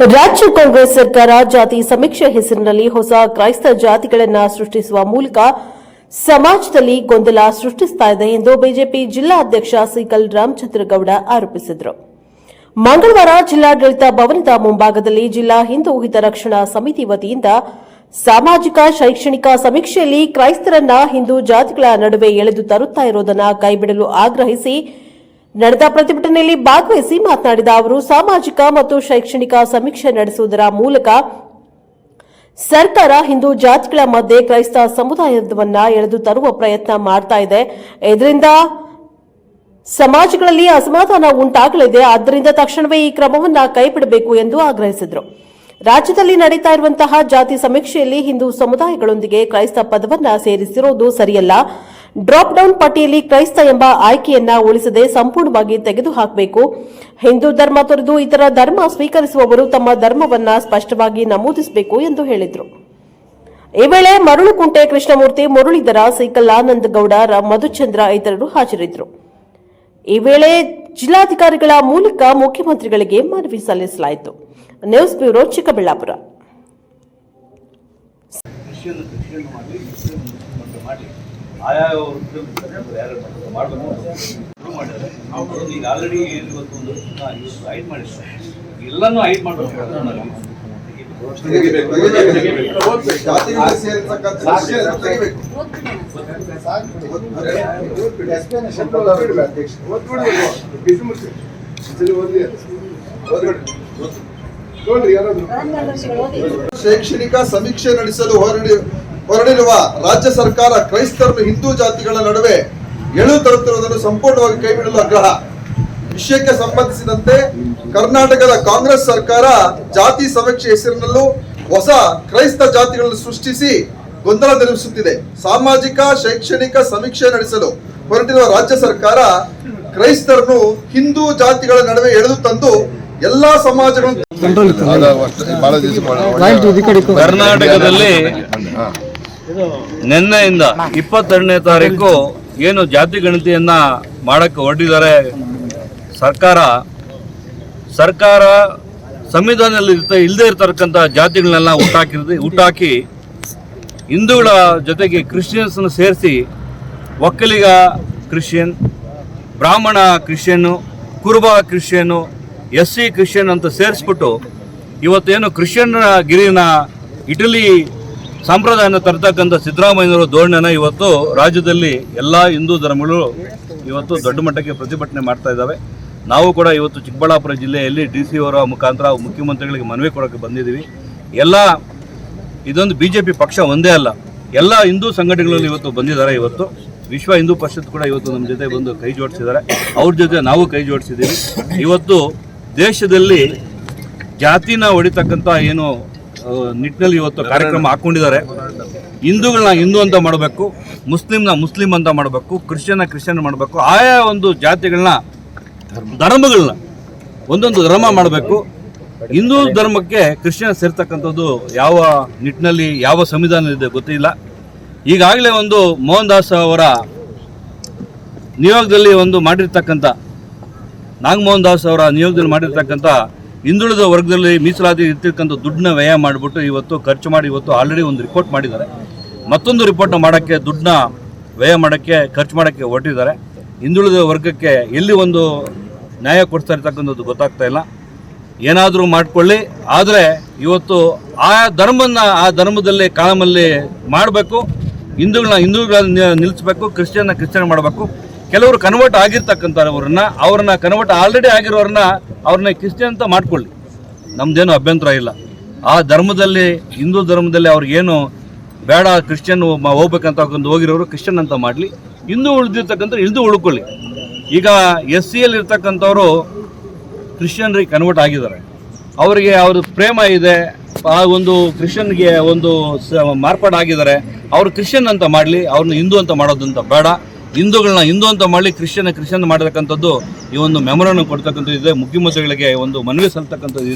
ರಾಜ್ಯ ಕಾಂಗ್ರೆಸ್ ಸರ್ಕಾರ ಜಾತಿ ಸಮೀಕ್ಷೆ ಹೆಸರಿನಲ್ಲಿ ಹೊಸ ಕ್ರೈಸ್ತ ಜಾತಿಗಳನ್ನು ಸೃಷ್ಟಿಸುವ ಮೂಲಕ ಸಮಾಜದಲ್ಲಿ ಗೊಂದಲ ಸೃಷ್ಟಿಸ್ತಾ ಇದೆ ಎಂದು ಬಿಜೆಪಿ ಜಿಲ್ಲಾಧ್ಯಕ್ಷ ಸಿಕಲ್ ರಾಮಚಂದ್ರಗೌಡ ಆರೋಪಿಸಿದರು. ಮಂಗಳವಾರ ಜಿಲ್ಲಾಡಳಿತ ಭವನದ ಮುಂಭಾಗದಲ್ಲಿ ಜಿಲ್ಲಾ ಹಿಂದೂ ಹಿತರಕ್ಷಣಾ ಸಮಿತಿ ವತಿಯಿಂದ ಸಾಮಾಜಿಕ, ಶೈಕ್ಷಣಿಕ ಸಮೀಕ್ಷೆಯಲ್ಲಿ ಕ್ರೈಸ್ತರನ್ನ ಹಿಂದೂ ಜಾತಿಗಳ ನಡುವೆ ಎಳೆದು ತರುತ್ತಾ ಕೈಬಿಡಲು ಆಗ್ರಹಿಸಿ ನಡೆದ ಪ್ರತಿಭಟನೆಯಲ್ಲಿ ಭಾಗವಹಿಸಿ ಮಾತನಾಡಿದ ಅವರು, ಸಾಮಾಜಿಕ ಮತ್ತು ಶೈಕ್ಷಣಿಕ ಸಮೀಕ್ಷೆ ನಡೆಸುವುದರ ಮೂಲಕ ಸರ್ಕಾರ ಹಿಂದೂ ಜಾತಿಗಳ ಮಧ್ಯೆ ಕ್ರೈಸ್ತ ಸಮುದಾಯವನ್ನ ಎಳೆದು ತರುವ ಪ್ರಯತ್ನ ಮಾಡ್ತಾ ಇದೆ. ಇದರಿಂದ ಸಮಾಜಗಳಲ್ಲಿ ಅಸಮಾಧಾನ ಉಂಟಾಗಲಿದೆ. ಆದ್ದರಿಂದ ತಕ್ಷಣವೇ ಈ ಕ್ರಮವನ್ನು ಕೈಬಿಡಬೇಕು ಎಂದು ಆಗ್ರಹಿಸಿದರು. ರಾಜ್ಯದಲ್ಲಿ ನಡೀತಾ ಇರುವಂತಹ ಜಾತಿ ಸಮೀಕ್ಷೆಯಲ್ಲಿ ಹಿಂದೂ ಸಮುದಾಯಗಳೊಂದಿಗೆ ಕ್ರೈಸ್ತ ಪದವನ್ನ ಸೇರಿಸಿರುವುದು ಸರಿಯಲ್ಲ. ಡ್ರಾಪ್ ಡೌನ್ ಪಟ್ಟಿಯಲ್ಲಿ ಕ್ರೈಸ್ತ ಎಂಬ ಆಯ್ಕೆಯನ್ನ ಉಳಿಸದೆ ಸಂಪೂರ್ಣವಾಗಿ ತೆಗೆದುಹಾಕಬೇಕು. ಹಿಂದೂ ಧರ್ಮ ತೊರೆದು ಇತರ ಧರ್ಮ ಸ್ವೀಕರಿಸುವವರು ತಮ್ಮ ಧರ್ಮವನ್ನ ಸ್ಪಷ್ಟವಾಗಿ ನಮೂದಿಸಬೇಕು ಎಂದು ಹೇಳಿದರು. ಈ ವೇಳೆ ಮರುಳುಕುಂಟೆ ಕೃಷ್ಣಮೂರ್ತಿ, ಮುರಳೀಧರ ಸೈಕಲ್ ಆನಂದ್ ಗೌಡ ಮಧುಚಂದ್ರ ಇತರರು ಹಾಜರಿದ್ದರು. ಈ ವೇಳೆ ಜಿಲ್ಲಾಧಿಕಾರಿಗಳ ಮೂಲಕ ಮುಖ್ಯಮಂತ್ರಿಗಳಿಗೆ ಮನವಿ ಸಲ್ಲಿಸಲಾಯಿತು. News bureau Chikkaballapur. ಕೃಷಿಯನ್ನು ಮಾಡಲಿ ಮುಸ್ಲಿಂ ಮುಸ್ಲಿಂ ಮಾಡಲಿ ಆಯಾ ವೃತ್ತಿಯಲ್ಲಿ ಯಾರು ಈಗ ಆಲ್ರೆಡಿ ಏನು ಇವತ್ತು ಒಂದು ಹೈಡ್ ಮಾಡಿದ್ದಾರೆ ಎಲ್ಲನೂ ಹೈಟ್ ಮಾಡಬೇಕು. ಶೈಕ್ಷಣಿಕ ಸಮೀಕ್ಷೆ ನಡೆಸಲು ಹೊರಡಿ ಹೊರಡಿರುವ ರಾಜ್ಯ ಸರ್ಕಾರ ಕ್ರೈಸ್ತರು ಹಿಂದೂ ಜಾತಿಗಳ ನಡುವೆ ಎಳು ತರುತ್ತಿರುವುದನ್ನು ಸಂಪೂರ್ಣವಾಗಿ ಕೈಬಿಡಲು ಆಗ್ರಹ. ವಿಷಯಕ್ಕೆ ಸಂಬಂಧಿಸಿದಂತೆ ಕರ್ನಾಟಕದ ಕಾಂಗ್ರೆಸ್ ಸರ್ಕಾರ ಜಾತಿ ಸಮೀಕ್ಷೆ ಹೆಸರಿನಲ್ಲೂ ಹೊಸ ಕ್ರೈಸ್ತ ಜಾತಿಗಳನ್ನು ಸೃಷ್ಟಿಸಿ ಗೊಂದಲ ನಿರ್ಮಿಸುತ್ತಿದೆ. ಸಾಮಾಜಿಕ ಶೈಕ್ಷಣಿಕ ಸಮೀಕ್ಷೆ ನಡೆಸಲು ಹೊರಟಿರುವ ರಾಜ್ಯ ಸರ್ಕಾರ ಕ್ರೈಸ್ತರನ್ನು ಹಿಂದೂ ಜಾತಿಗಳ ನಡುವೆ ಎಳೆದು ತಂದು ಎಲ್ಲಾ ಸಮಾಜಗಳನ್ನು ಕರ್ನಾಟಕದಲ್ಲಿ ನಿನ್ನೆಯಿಂದ ಇಪ್ಪತ್ತೆರಡನೇ ತಾರೀಕು ಏನು ಜಾತಿ ಗಣತಿಯನ್ನ ಮಾಡಕ್ಕೆ ಹೊರಟಿದ್ದಾರೆ. ಸರ್ಕಾರ ಸರ್ಕಾರ ಸಂವಿಧಾನದಲ್ಲಿ ಇರ್ತ ಇಲ್ಲದೆ ಇರ್ತಕ್ಕಂಥ ಜಾತಿಗಳನ್ನೆಲ್ಲ ಹುಟ್ಟಾಕಿರ್ದು, ಹುಟ್ಟಾಕಿ ಹಿಂದೂಗಳ ಜೊತೆಗೆ ಕ್ರಿಶ್ಚಿಯನ್ಸನ್ನು ಸೇರಿಸಿ ಒಕ್ಕಲಿಗ ಕ್ರಿಶ್ಚಿಯನ್ ಬ್ರಾಹ್ಮಣ ಕ್ರಿಶ್ಚಿಯನ್ನು ಕುರುಬ ಕ್ರಿಶ್ಚಿಯನ್ನು ಎಸ್ ಸಿ ಕ್ರಿಶ್ಚಿಯನ್ ಅಂತ ಸೇರಿಸ್ಬಿಟ್ಟು ಇವತ್ತೇನು ಕ್ರಿಶ್ಚಿಯನ್ ಗಿರಿನ ಇಟಲಿ ಸಂಪ್ರದಾಯನ ತರ್ತಕ್ಕಂಥ ಸಿದ್ದರಾಮಯ್ಯನವರ ಧೋರಣೆನ ಇವತ್ತು ರಾಜ್ಯದಲ್ಲಿ ಎಲ್ಲ ಹಿಂದೂ ಧರ್ಮಗಳು ಇವತ್ತು ದೊಡ್ಡ ಮಟ್ಟಕ್ಕೆ ಪ್ರತಿಭಟನೆ ಮಾಡ್ತಾ ಇದ್ದಾವೆ. ನಾವು ಕೂಡ ಇವತ್ತು ಚಿಕ್ಕಬಳ್ಳಾಪುರ ಜಿಲ್ಲೆಯಲ್ಲಿ ಡಿ ಸಿ ಅವರ ಮುಖಾಂತರ ಮುಖ್ಯಮಂತ್ರಿಗಳಿಗೆ ಮನವಿ ಕೊಡೋಕ್ಕೆ ಬಂದಿದ್ದೀವಿ. ಎಲ್ಲ ಇದೊಂದು ಬಿ ಜೆ ಪಿ ಪಕ್ಷ ಒಂದೇ ಅಲ್ಲ, ಎಲ್ಲ ಹಿಂದೂ ಸಂಘಟನೆಗಳಲ್ಲಿ ಇವತ್ತು ಬಂದಿದ್ದಾರೆ ಇವತ್ತು. ವಿಶ್ವ ಹಿಂದೂ ಪರಿಷತ್ ಕೂಡ ಇವತ್ತು ನಮ್ಮ ಜೊತೆ ಬಂದು ಕೈ ಜೋಡಿಸಿದ್ದಾರೆ. ಅವ್ರ ಜೊತೆ ನಾವು ಕೈ ಜೋಡಿಸಿದ್ದೀವಿ. ಇವತ್ತು ದೇಶದಲ್ಲಿ ಜಾತಿನ ಹೊಡಿತಕ್ಕಂಥ ಏನು ನಿಟ್ಟಿನಲ್ಲಿ ಇವತ್ತು ಕಾರ್ಯಕ್ರಮ ಹಾಕ್ಕೊಂಡಿದ್ದಾರೆ ಹಿಂದೂಗಳನ್ನ ಹಿಂದೂ ಅಂತ ಮಾಡಬೇಕು, ಮುಸ್ಲಿಮ್ನ ಮುಸ್ಲಿಂ ಅಂತ ಮಾಡಬೇಕು, ಕ್ರಿಶ್ಚಿಯನ್ನ ಕ್ರಿಶ್ಚಿಯನ್ ಮಾಡಬೇಕು, ಆಯಾ ಒಂದು ಜಾತಿಗಳನ್ನ, ಧರ್ಮಗಳನ್ನ ಒಂದೊಂದು ಧರ್ಮ ಮಾಡಬೇಕು. ಹಿಂದೂ ಧರ್ಮಕ್ಕೆ ಕ್ರಿಶ್ಚಿಯನ್ ಸೇರ್ತಕ್ಕಂಥದ್ದು ಯಾವ ನಿಟ್ಟಿನಲ್ಲಿ, ಯಾವ ಸಂವಿಧಾನ ಇದೆ ಗೊತ್ತಿಲ್ಲ. ಈಗಾಗಲೇ ಒಂದು ಮೋಹನ್ ದಾಸ್ ಅವರ ನಿಯೋಗದಲ್ಲಿ ಒಂದು ಮಾಡಿರ್ತಕ್ಕಂಥ ನಾಗಮೋಹನ್ ದಾಸ್ ಅವರ ನಿಯೋಗದಲ್ಲಿ ಮಾಡಿರ್ತಕ್ಕಂಥ ಹಿಂದುಳಿದ ವರ್ಗದಲ್ಲಿ ಮೀಸಲಾತಿ ಇರ್ತಕ್ಕಂಥ ದುಡ್ಡನ್ನ ವ್ಯಯ ಮಾಡಿಬಿಟ್ಟು ಇವತ್ತು ಖರ್ಚು ಮಾಡಿ ಇವತ್ತು ಆಲ್ರೆಡಿ ಒಂದು ರಿಪೋರ್ಟ್ ಮಾಡಿದ್ದಾರೆ. ಮತ್ತೊಂದು ರಿಪೋರ್ಟ್ನ ಮಾಡೋಕ್ಕೆ ದುಡ್ಡನ್ನ ವ್ಯಯ ಮಾಡೋಕ್ಕೆ, ಖರ್ಚು ಮಾಡೋಕ್ಕೆ ಹೊರಟಿದ್ದಾರೆ. ಹಿಂದುಳಿದ ವರ್ಗಕ್ಕೆ ಎಲ್ಲಿ ಒಂದು ನ್ಯಾಯ ಕೊಡ್ತಾ ಇರ್ತಕ್ಕಂಥದ್ದು ಗೊತ್ತಾಗ್ತಾ ಇಲ್ಲ. ಏನಾದರೂ ಮಾಡಿಕೊಳ್ಳಿ, ಆದರೆ ಇವತ್ತು ಆ ಧರ್ಮನ ಆ ಧರ್ಮದಲ್ಲಿ ಕಾಲಮಲ್ಲಿ ಮಾಡಬೇಕು, ಹಿಂದೂಗಳನ್ನ ಹಿಂದೂಗಳನ್ನ ನಿಲ್ಲಿಸ್ಬೇಕು, ಕ್ರಿಶ್ಚಿಯನ್ನ ಕ್ರಿಶ್ಚಿಯನ್ ಮಾಡಬೇಕು. ಕೆಲವರು ಕನ್ವರ್ಟ್ ಆಗಿರ್ತಕ್ಕಂಥವ್ರನ್ನ, ಅವ್ರನ್ನ ಕನ್ವರ್ಟ್ ಆಲ್ರೆಡಿ ಆಗಿರೋರನ್ನ ಅವ್ರನ್ನ ಕ್ರಿಶ್ಚಿಯನ್ ಅಂತ ಮಾಡ್ಕೊಳ್ಳಿ. ನಮ್ಮದೇನು ಅಭ್ಯಂತರ ಇಲ್ಲ. ಆ ಧರ್ಮದಲ್ಲಿ, ಹಿಂದೂ ಧರ್ಮದಲ್ಲಿ ಅವ್ರಿಗೇನು ಬೇಡ ಕ್ರಿಶ್ಚಿಯನ್ ಹೋಗ್ಬೇಕಂತ ಹೋಗಿರೋರು ಕ್ರಿಶ್ಚಿಯನ್ ಅಂತ ಮಾಡಲಿ. ಹಿಂದೂ ಉಳಿದಿರ್ತಕ್ಕಂಥ ಹಿಂದೂ ಉಳ್ಕೊಳ್ಳಿ. ಈಗ ಎಸ್ ಸಿ ಎಲ್ ಇರ್ತಕ್ಕಂಥವ್ರು ಕ್ರಿಶ್ಚಿಯನ್ರಿಗೆ ಕನ್ವರ್ಟ್ ಆಗಿದ್ದಾರೆ. ಅವರಿಗೆ ಅವ್ರ ಪ್ರೇಮ ಇದೆ. ಆ ಒಂದು ಕ್ರಿಶ್ಚಿಯನ್ಗೆ ಒಂದು ಮಾರ್ಪಾಡಾಗಿದ್ದಾರೆ. ಅವರು ಕ್ರಿಶ್ಚಿಯನ್ ಅಂತ ಮಾಡಲಿ. ಅವ್ರನ್ನ ಹಿಂದೂ ಅಂತ ಮಾಡೋದಂತ ಬೇಡ. ಹಿಂದೂಗಳನ್ನ ಹಿಂದೂ ಅಂತ ಮಾಡಿ ಕ್ರಿಶ್ಚಿಯನ್ ಕ್ರಿಶ್ಚಿಯನ್ ಮಾಡತಕ್ಕಂಥದ್ದು ಈ ಒಂದು ಮೆಮೊರನ್ನು ಕೊಡ್ತಕ್ಕಂಥದ್ದು ಇದೆ. ಮುಖ್ಯಮಂತ್ರಿಗಳಿಗೆ ಒಂದು ಮನವಿ ಸಲ್ತಕ್ಕಂಥದ್ದು